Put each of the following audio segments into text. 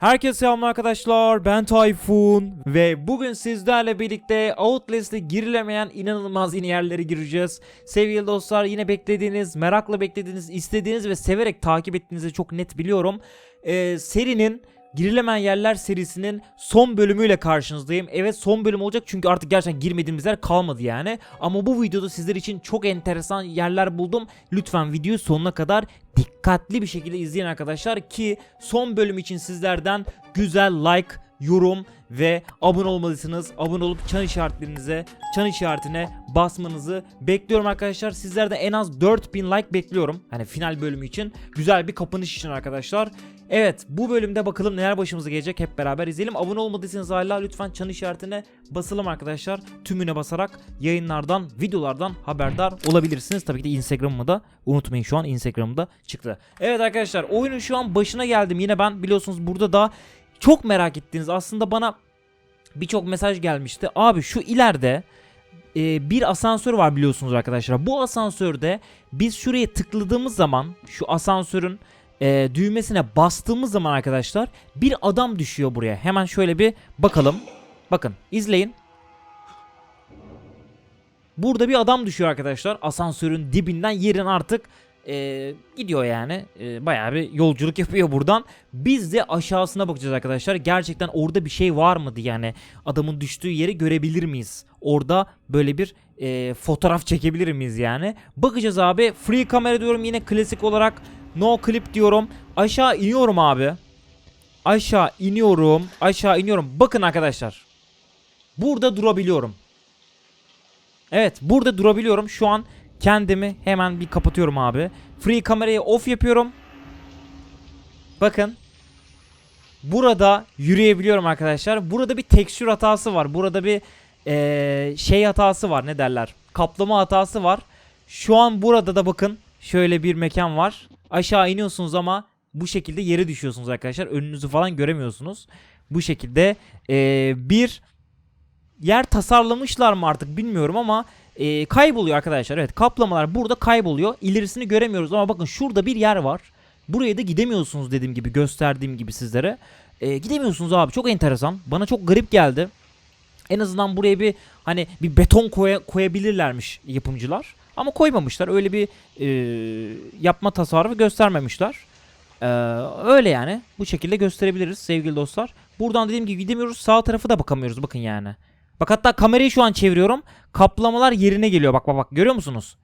Herkese selam arkadaşlar ben Tayfun ve bugün sizlerle birlikte Outlast'e girilemeyen inanılmaz yeni yerlere gireceğiz. Sevgili dostlar yine beklediğiniz, merakla beklediğiniz, istediğiniz ve severek takip ettiğinizi çok net biliyorum. Ee, serinin Girilemeyen Yerler serisinin son bölümüyle karşınızdayım. Evet son bölüm olacak çünkü artık gerçekten girmediğimiz yer kalmadı yani. Ama bu videoda sizler için çok enteresan yerler buldum. Lütfen videoyu sonuna kadar dikkatli bir şekilde izleyin arkadaşlar ki son bölüm için sizlerden güzel like, yorum ve abone olmalısınız. Abone olup çan işaretlerinize, çan işaretine basmanızı bekliyorum arkadaşlar. Sizlerden en az 4000 like bekliyorum. Hani final bölümü için. Güzel bir kapanış için arkadaşlar. Evet bu bölümde bakalım neler başımıza gelecek hep beraber izleyelim. Abone olmadıysanız hala lütfen çan işaretine basalım arkadaşlar. Tümüne basarak yayınlardan, videolardan haberdar olabilirsiniz. Tabii ki de Instagram'ımı da unutmayın şu an Instagram'da çıktı. Evet arkadaşlar oyunun şu an başına geldim. Yine ben biliyorsunuz burada da çok merak ettiğiniz aslında bana birçok mesaj gelmişti. Abi şu ileride e, bir asansör var biliyorsunuz arkadaşlar. Bu asansörde biz şuraya tıkladığımız zaman şu asansörün e, düğmesine bastığımız zaman arkadaşlar bir adam düşüyor buraya. Hemen şöyle bir bakalım. Bakın izleyin. Burada bir adam düşüyor arkadaşlar. Asansörün dibinden yerin artık e, gidiyor yani. E, bayağı bir yolculuk yapıyor buradan. Biz de aşağısına bakacağız arkadaşlar. Gerçekten orada bir şey var mıydı yani? Adamın düştüğü yeri görebilir miyiz? Orada böyle bir e, fotoğraf çekebilir miyiz yani? Bakacağız abi. Free kamera diyorum yine klasik olarak. No clip diyorum. Aşağı iniyorum abi. Aşağı iniyorum. Aşağı iniyorum. Bakın arkadaşlar. Burada durabiliyorum. Evet burada durabiliyorum. Şu an kendimi hemen bir kapatıyorum abi. Free kamerayı off yapıyorum. Bakın. Burada yürüyebiliyorum arkadaşlar. Burada bir texture hatası var. Burada bir eee, şey hatası var. Ne derler? Kaplama hatası var. Şu an burada da bakın şöyle bir mekan var. Aşağı iniyorsunuz ama bu şekilde yere düşüyorsunuz arkadaşlar. Önünüzü falan göremiyorsunuz. Bu şekilde eee, bir yer tasarlamışlar mı artık bilmiyorum ama e, kayboluyor arkadaşlar. Evet kaplamalar burada kayboluyor. İlerisini göremiyoruz ama bakın şurada bir yer var. Buraya da gidemiyorsunuz dediğim gibi gösterdiğim gibi sizlere. E, gidemiyorsunuz abi çok enteresan. Bana çok garip geldi. En azından buraya bir hani bir beton koya, koyabilirlermiş yapımcılar. Ama koymamışlar. Öyle bir e, yapma tasarrufu göstermemişler. E, öyle yani. Bu şekilde gösterebiliriz sevgili dostlar. Buradan dediğim gibi gidemiyoruz. Sağ tarafı da bakamıyoruz bakın yani. Bak hatta kamerayı şu an çeviriyorum. Kaplamalar yerine geliyor. Bak bak bak görüyor musunuz?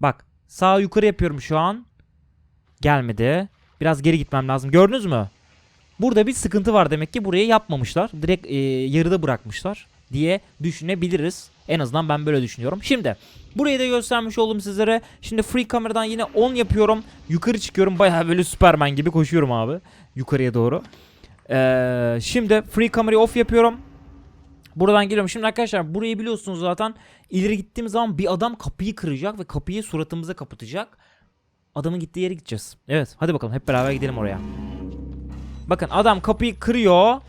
Bak sağ yukarı yapıyorum şu an. Gelmedi. Biraz geri gitmem lazım. Gördünüz mü? Burada bir sıkıntı var demek ki burayı yapmamışlar. Direkt e, yarıda bırakmışlar diye düşünebiliriz. En azından ben böyle düşünüyorum. Şimdi burayı da göstermiş oldum sizlere. Şimdi free kameradan yine 10 yapıyorum. Yukarı çıkıyorum. Bayağı böyle Superman gibi koşuyorum abi. Yukarıya doğru. Ee, şimdi free kamerayı off yapıyorum. Buradan geliyorum. Şimdi arkadaşlar burayı biliyorsunuz zaten. İleri gittiğimiz zaman bir adam kapıyı kıracak ve kapıyı suratımıza kapatacak. Adamın gittiği yere gideceğiz. Evet hadi bakalım hep beraber gidelim oraya. Bakın adam kapıyı kırıyor.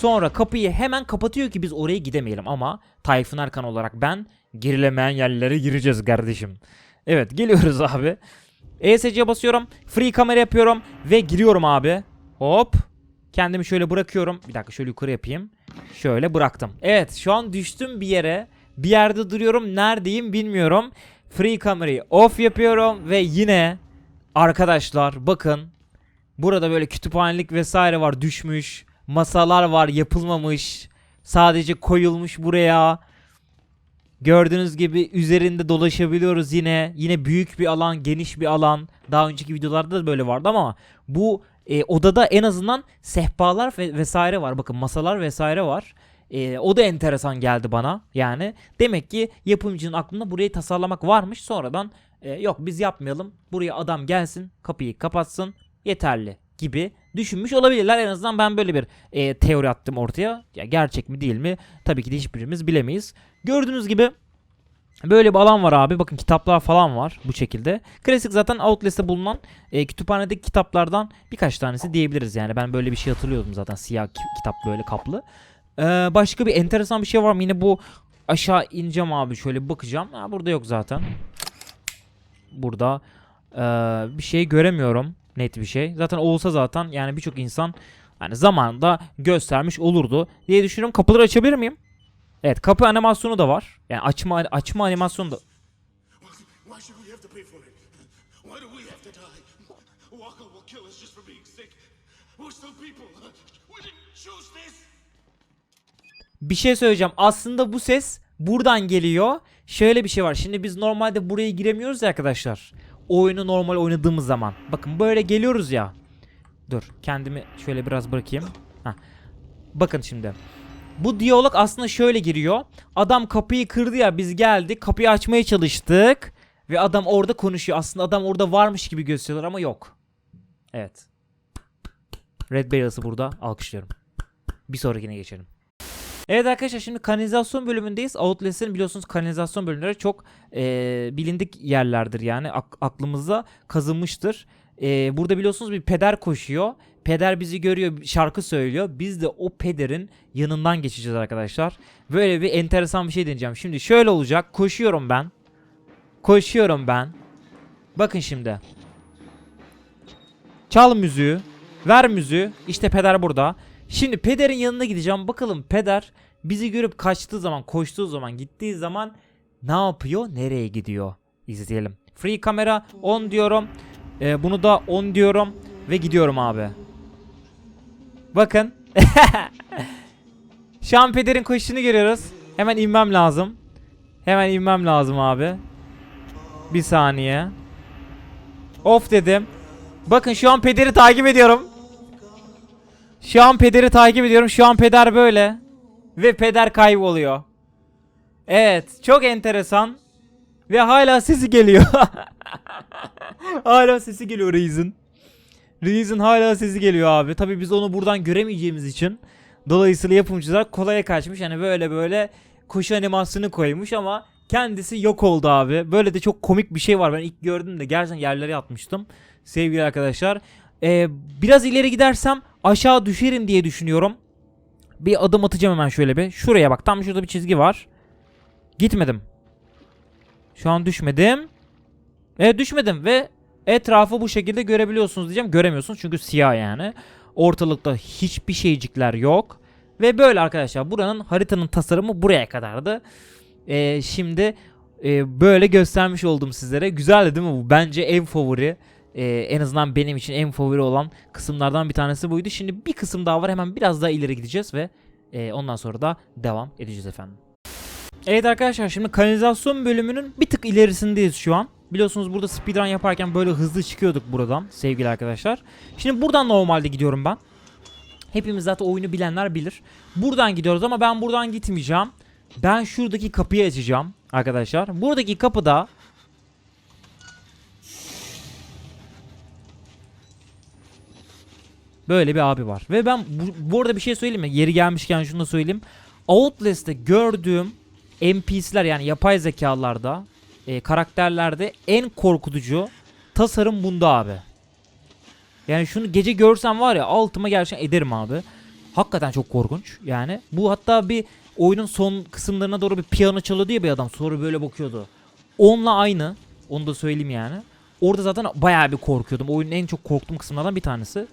Sonra kapıyı hemen kapatıyor ki biz oraya gidemeyelim ama Tayfun Erkan olarak ben girilemeyen yerlere gireceğiz kardeşim. Evet geliyoruz abi. ESC'ye basıyorum. Free kamera yapıyorum ve giriyorum abi. Hop. Kendimi şöyle bırakıyorum. Bir dakika şöyle yukarı yapayım. Şöyle bıraktım. Evet şu an düştüm bir yere. Bir yerde duruyorum. Neredeyim bilmiyorum. Free kamerayı off yapıyorum ve yine arkadaşlar bakın burada böyle kütüphanelik vesaire var düşmüş. Masalar var yapılmamış. Sadece koyulmuş buraya. Gördüğünüz gibi üzerinde dolaşabiliyoruz yine. Yine büyük bir alan, geniş bir alan. Daha önceki videolarda da böyle vardı ama bu e, odada en azından sehpalar ve vesaire var. Bakın masalar vesaire var. E, o da enteresan geldi bana. Yani demek ki yapımcının aklında burayı tasarlamak varmış. Sonradan e, yok biz yapmayalım. Buraya adam gelsin, kapıyı kapatsın. Yeterli gibi düşünmüş olabilirler. En azından ben böyle bir e, teori attım ortaya. Ya gerçek mi değil mi? Tabii ki de hiçbirimiz bilemeyiz. Gördüğünüz gibi Böyle bir alan var abi. Bakın kitaplar falan var bu şekilde. Klasik zaten Outlast'te bulunan e, kütüphanedeki kitaplardan birkaç tanesi diyebiliriz yani. Ben böyle bir şey hatırlıyordum zaten. Siyah ki- kitap böyle kaplı. Ee, başka bir enteresan bir şey var mı? Yine bu aşağı ineceğim abi. Şöyle bakacağım. Ha, burada yok zaten. Burada e, bir şey göremiyorum. Net bir şey. Zaten olsa zaten yani birçok insan hani zamanında göstermiş olurdu diye düşünüyorum. Kapıları açabilir miyim? Evet kapı animasyonu da var. Yani açma açma animasyonu da. Bir şey söyleyeceğim. Aslında bu ses buradan geliyor. Şöyle bir şey var. Şimdi biz normalde buraya giremiyoruz ya arkadaşlar. Oyunu normal oynadığımız zaman. Bakın böyle geliyoruz ya. Dur kendimi şöyle biraz bırakayım. Heh. Bakın şimdi. Bu diyalog aslında şöyle giriyor. Adam kapıyı kırdı ya biz geldik. Kapıyı açmaya çalıştık. Ve adam orada konuşuyor. Aslında adam orada varmış gibi gösteriyorlar ama yok. Evet. Red Barrels'ı burada alkışlıyorum. Bir sonrakine geçelim. Evet arkadaşlar şimdi kanalizasyon bölümündeyiz. Outlast'in biliyorsunuz kanalizasyon bölümleri çok eee, bilindik yerlerdir yani ak- aklımıza kazınmıştır. Eee, burada biliyorsunuz bir peder koşuyor. Peder bizi görüyor şarkı söylüyor. Biz de o pederin yanından geçeceğiz arkadaşlar. Böyle bir enteresan bir şey deneyeceğim. Şimdi şöyle olacak. Koşuyorum ben. Koşuyorum ben. Bakın şimdi. Çal müziği. Ver müziği. İşte peder burada. Şimdi pederin yanına gideceğim. Bakalım peder bizi görüp kaçtığı zaman, koştuğu zaman, gittiği zaman ne yapıyor, nereye gidiyor? İzleyelim. Free kamera 10 diyorum. Ee, bunu da 10 diyorum ve gidiyorum abi. Bakın. Şu an pederin koşuşunu görüyoruz. Hemen inmem lazım. Hemen inmem lazım abi. Bir saniye. Of dedim. Bakın şu an pederi takip ediyorum. Şu an pederi takip ediyorum. Şu an peder böyle. Ve peder kayboluyor. Evet. Çok enteresan. Ve hala sesi geliyor. hala sesi geliyor Reis'in. Reis'in hala sesi geliyor abi. Tabi biz onu buradan göremeyeceğimiz için. Dolayısıyla yapımcılar kolaya kaçmış. Yani böyle böyle koşu animasyonu koymuş ama kendisi yok oldu abi. Böyle de çok komik bir şey var. Ben ilk gördüğümde gerçekten yerlere yatmıştım. Sevgili arkadaşlar. Ee, biraz ileri gidersem aşağı düşerim diye düşünüyorum. Bir adım atacağım hemen şöyle bir. Şuraya bak tam şurada bir çizgi var. Gitmedim. Şu an düşmedim. Evet düşmedim ve etrafı bu şekilde görebiliyorsunuz diyeceğim. Göremiyorsunuz çünkü siyah yani. Ortalıkta hiçbir şeycikler yok. Ve böyle arkadaşlar buranın haritanın tasarımı buraya kadardı. Ee, şimdi e, böyle göstermiş oldum sizlere. Güzeldi değil mi bu? Bence en favori. E, en azından benim için en favori olan kısımlardan bir tanesi buydu. Şimdi bir kısım daha var. Hemen biraz daha ileri gideceğiz ve e, ondan sonra da devam edeceğiz efendim. Evet arkadaşlar şimdi kanalizasyon bölümünün bir tık ilerisindeyiz şu an. Biliyorsunuz burada speedrun yaparken böyle hızlı çıkıyorduk buradan sevgili arkadaşlar. Şimdi buradan normalde gidiyorum ben. Hepimiz zaten oyunu bilenler bilir. Buradan gidiyoruz ama ben buradan gitmeyeceğim. Ben şuradaki kapıyı açacağım arkadaşlar. Buradaki kapıda Böyle bir abi var. Ve ben bu, bu arada bir şey söyleyeyim mi? Yeri gelmişken şunu da söyleyeyim. Outlast'te gördüğüm NPC'ler yani yapay zekalarda, e, karakterlerde en korkutucu tasarım bunda abi. Yani şunu gece görsem var ya altıma gerçekten ederim abi. Hakikaten çok korkunç yani. Bu hatta bir oyunun son kısımlarına doğru bir piyano çalıyordu ya bir adam sonra böyle bakıyordu. Onunla aynı. Onu da söyleyeyim yani. Orada zaten bayağı bir korkuyordum. Oyunun en çok korktuğum kısımlardan bir tanesi.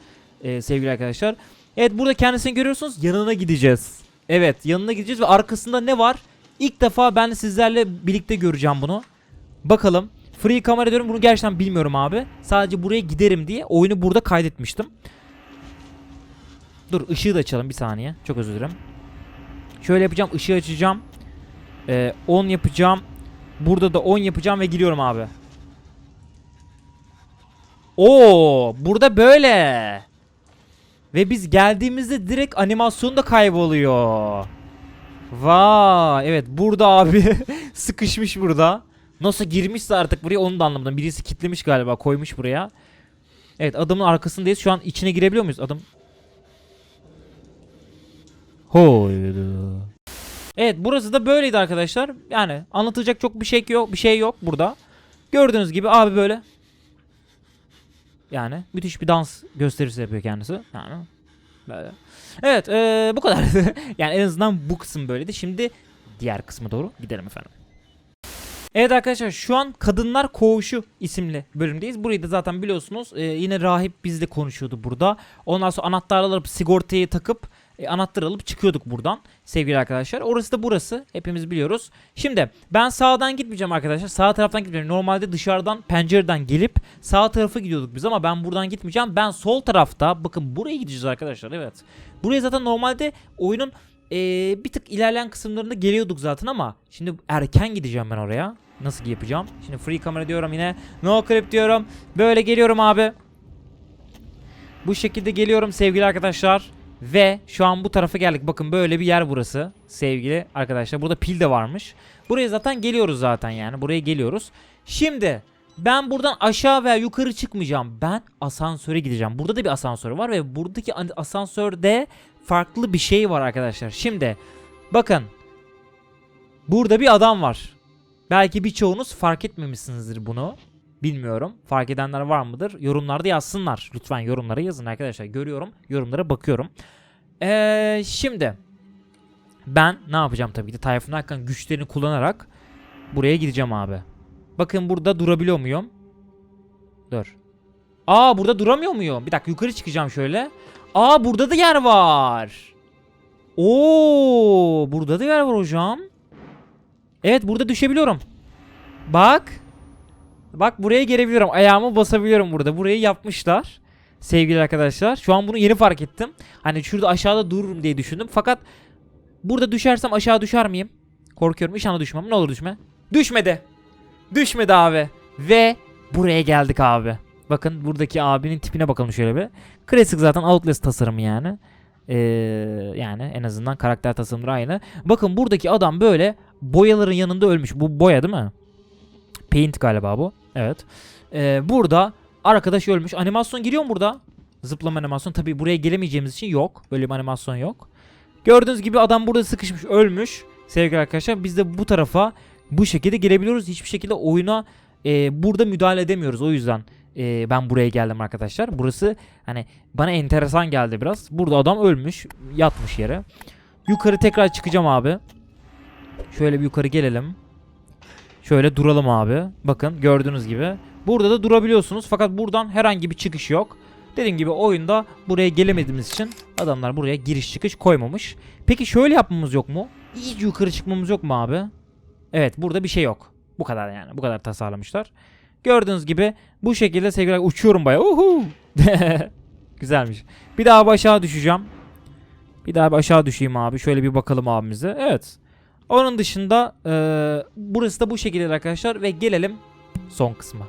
Ee, sevgili arkadaşlar. Evet burada kendisini görüyorsunuz. Yanına gideceğiz. Evet yanına gideceğiz ve arkasında ne var? İlk defa ben sizlerle birlikte göreceğim bunu. Bakalım. Free kamera diyorum bunu gerçekten bilmiyorum abi. Sadece buraya giderim diye oyunu burada kaydetmiştim. Dur ışığı da açalım bir saniye. Çok özür dilerim. Şöyle yapacağım ışığı açacağım. Ee, 10 yapacağım. Burada da 10 yapacağım ve gidiyorum abi. Oo, burada böyle. Ve biz geldiğimizde direkt animasyon da kayboluyor. Vay evet burada abi sıkışmış burada. Nasıl girmişse artık buraya onu da anlamadım. Birisi kitlemiş galiba koymuş buraya. Evet adamın arkasındayız. Şu an içine girebiliyor muyuz? Adım. Hoydu. Evet burası da böyleydi arkadaşlar. Yani anlatacak çok bir şey yok, bir şey yok burada. Gördüğünüz gibi abi böyle. Yani müthiş bir dans gösterisi yapıyor kendisi. Yani böyle. Evet eee, bu kadar. yani en azından bu kısım böyleydi. Şimdi diğer kısma doğru gidelim efendim. Evet arkadaşlar şu an Kadınlar Koğuşu isimli bölümdeyiz. Burayı da zaten biliyorsunuz e, yine rahip bizle konuşuyordu burada. Ondan sonra anahtarı alıp sigortayı takıp e, anahtar alıp çıkıyorduk buradan sevgili arkadaşlar. Orası da burası hepimiz biliyoruz. Şimdi ben sağdan gitmeyeceğim arkadaşlar. Sağ taraftan gitmeyeceğim. Normalde dışarıdan pencereden gelip sağ tarafa gidiyorduk biz ama ben buradan gitmeyeceğim. Ben sol tarafta bakın buraya gideceğiz arkadaşlar evet. Buraya zaten normalde oyunun e, bir tık ilerleyen kısımlarında geliyorduk zaten ama şimdi erken gideceğim ben oraya. Nasıl yapacağım? Şimdi free kamera diyorum yine. No clip diyorum. Böyle geliyorum abi. Bu şekilde geliyorum sevgili arkadaşlar. Ve şu an bu tarafa geldik. Bakın böyle bir yer burası sevgili arkadaşlar. Burada pil de varmış. Buraya zaten geliyoruz zaten yani. Buraya geliyoruz. Şimdi ben buradan aşağı veya yukarı çıkmayacağım. Ben asansöre gideceğim. Burada da bir asansör var ve buradaki an- asansörde farklı bir şey var arkadaşlar. Şimdi bakın. Burada bir adam var. Belki birçoğunuz fark etmemişsinizdir bunu. Bilmiyorum. Fark edenler var mıdır? Yorumlarda yazsınlar. Lütfen yorumlara yazın arkadaşlar. Görüyorum. Yorumlara bakıyorum. Ee, şimdi ben ne yapacağım tabii ki Tayfun Akkan güçlerini kullanarak buraya gideceğim abi. Bakın burada durabiliyor muyum? Dur. Aa burada duramıyor muyum? Bir dakika yukarı çıkacağım şöyle. Aa burada da yer var. Oo burada da yer var hocam. Evet burada düşebiliyorum. Bak. Bak buraya gelebiliyorum. Ayağımı basabiliyorum burada. Burayı yapmışlar. Sevgili arkadaşlar. Şu an bunu yeni fark ettim. Hani şurada aşağıda dururum diye düşündüm. Fakat burada düşersem aşağı düşer miyim? Korkuyorum. İnşallah düşmem. Ne olur düşme. Düşmedi. Düşmedi abi. Ve buraya geldik abi. Bakın buradaki abinin tipine bakalım şöyle bir. Klasik zaten Outlast tasarımı yani. Ee, yani en azından karakter tasarımları aynı. Bakın buradaki adam böyle boyaların yanında ölmüş. Bu boya değil mi? Paint galiba bu. Evet. Ee, burada arkadaş ölmüş. Animasyon giriyor mu burada? Zıplama animasyon. Tabii buraya gelemeyeceğimiz için yok. Böyle bir animasyon yok. Gördüğünüz gibi adam burada sıkışmış ölmüş. Sevgili arkadaşlar biz de bu tarafa bu şekilde gelebiliyoruz. Hiçbir şekilde oyuna e, burada müdahale edemiyoruz. O yüzden e, ben buraya geldim arkadaşlar. Burası hani bana enteresan geldi biraz. Burada adam ölmüş. Yatmış yere. Yukarı tekrar çıkacağım abi. Şöyle bir yukarı gelelim. Şöyle duralım abi. Bakın gördüğünüz gibi. Burada da durabiliyorsunuz fakat buradan herhangi bir çıkış yok. Dediğim gibi oyunda buraya gelemediğimiz için adamlar buraya giriş çıkış koymamış. Peki şöyle yapmamız yok mu? İyice yukarı çıkmamız yok mu abi? Evet burada bir şey yok. Bu kadar yani. Bu kadar tasarlamışlar. Gördüğünüz gibi bu şekilde sevgili uçuyorum bayağı. Uhu. Güzelmiş. Bir daha aşağı düşeceğim. Bir daha aşağı düşeyim abi. Şöyle bir bakalım abimize. Evet. Onun dışında eee, burası da bu şekilde arkadaşlar ve gelelim son kısma.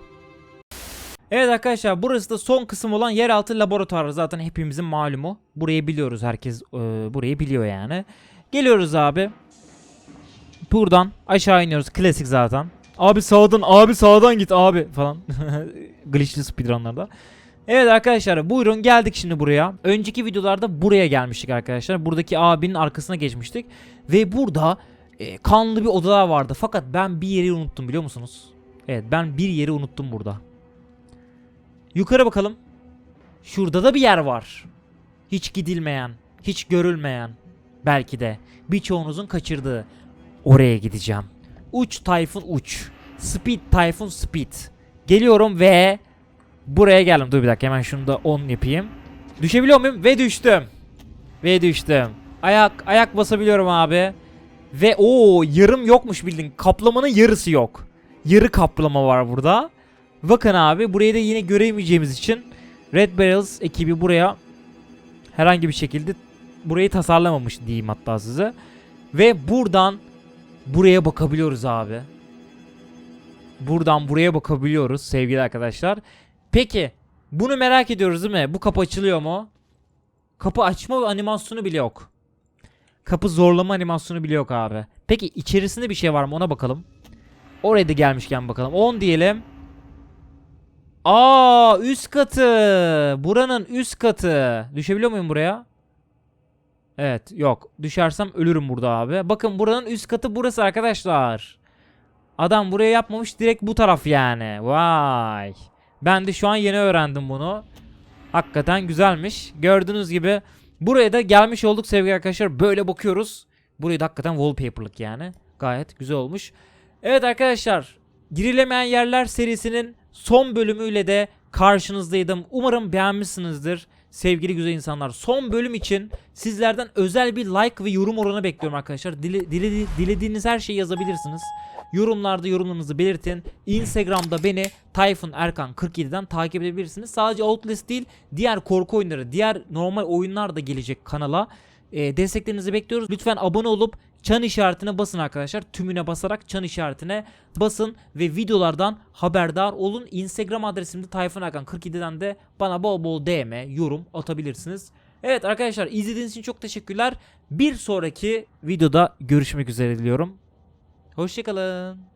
Evet arkadaşlar burası da son kısım olan yeraltı laboratuvarı zaten hepimizin malumu. Burayı biliyoruz herkes eee, burayı biliyor yani. Geliyoruz abi. Buradan aşağı iniyoruz klasik zaten. Abi sağdan abi sağdan git abi falan. Glitchli speedrunlarda. Evet arkadaşlar buyurun geldik şimdi buraya. Önceki videolarda buraya gelmiştik arkadaşlar. Buradaki abinin arkasına geçmiştik. Ve burada e, kanlı bir odalar vardı. Fakat ben bir yeri unuttum biliyor musunuz? Evet ben bir yeri unuttum burada. Yukarı bakalım. Şurada da bir yer var. Hiç gidilmeyen, hiç görülmeyen. Belki de birçoğunuzun kaçırdığı. Oraya gideceğim. Uç Tayfun uç. Speed Tayfun speed. Geliyorum ve buraya geldim. Dur bir dakika hemen şunu da 10 yapayım. Düşebiliyor muyum? Ve düştüm. Ve düştüm. Ayak ayak basabiliyorum abi. Ve o yarım yokmuş bildin. Kaplamanın yarısı yok. Yarı kaplama var burada. Bakın abi burayı da yine göremeyeceğimiz için Red Barrels ekibi buraya herhangi bir şekilde burayı tasarlamamış diyeyim hatta size. Ve buradan buraya bakabiliyoruz abi. Buradan buraya bakabiliyoruz sevgili arkadaşlar. Peki bunu merak ediyoruz değil mi? Bu kapı açılıyor mu? Kapı açma animasyonu bile yok. Kapı zorlama animasyonu bile yok abi. Peki içerisinde bir şey var mı ona bakalım. Oraya da gelmişken bakalım. 10 diyelim. Aa üst katı. Buranın üst katı. Düşebiliyor muyum buraya? Evet yok. Düşersem ölürüm burada abi. Bakın buranın üst katı burası arkadaşlar. Adam buraya yapmamış direkt bu taraf yani. Vay. Ben de şu an yeni öğrendim bunu. Hakikaten güzelmiş. Gördüğünüz gibi buraya da gelmiş olduk sevgili arkadaşlar. Böyle bakıyoruz. Burayı da hakikaten wallpaper'lık yani. Gayet güzel olmuş. Evet arkadaşlar girilemeyen yerler serisinin son bölümüyle de karşınızdaydım. Umarım beğenmişsinizdir sevgili güzel insanlar. Son bölüm için sizlerden özel bir like ve yorum oranı bekliyorum arkadaşlar. Dile, dile- dilediğiniz her şeyi yazabilirsiniz. Yorumlarda yorumlarınızı belirtin. Instagram'da beni Tayfun Erkan 47'den takip edebilirsiniz. Sadece Outlast değil, diğer korku oyunları, diğer normal oyunlar da gelecek kanala. Ee, desteklerinizi bekliyoruz. Lütfen abone olup çan işaretine basın arkadaşlar. Tümüne basarak çan işaretine basın ve videolardan haberdar olun. Instagram adresimde Tayfun Erkan 47'den de bana bol bol DM, yorum atabilirsiniz. Evet arkadaşlar izlediğiniz için çok teşekkürler. Bir sonraki videoda görüşmek üzere diliyorum. Hoşçakalın.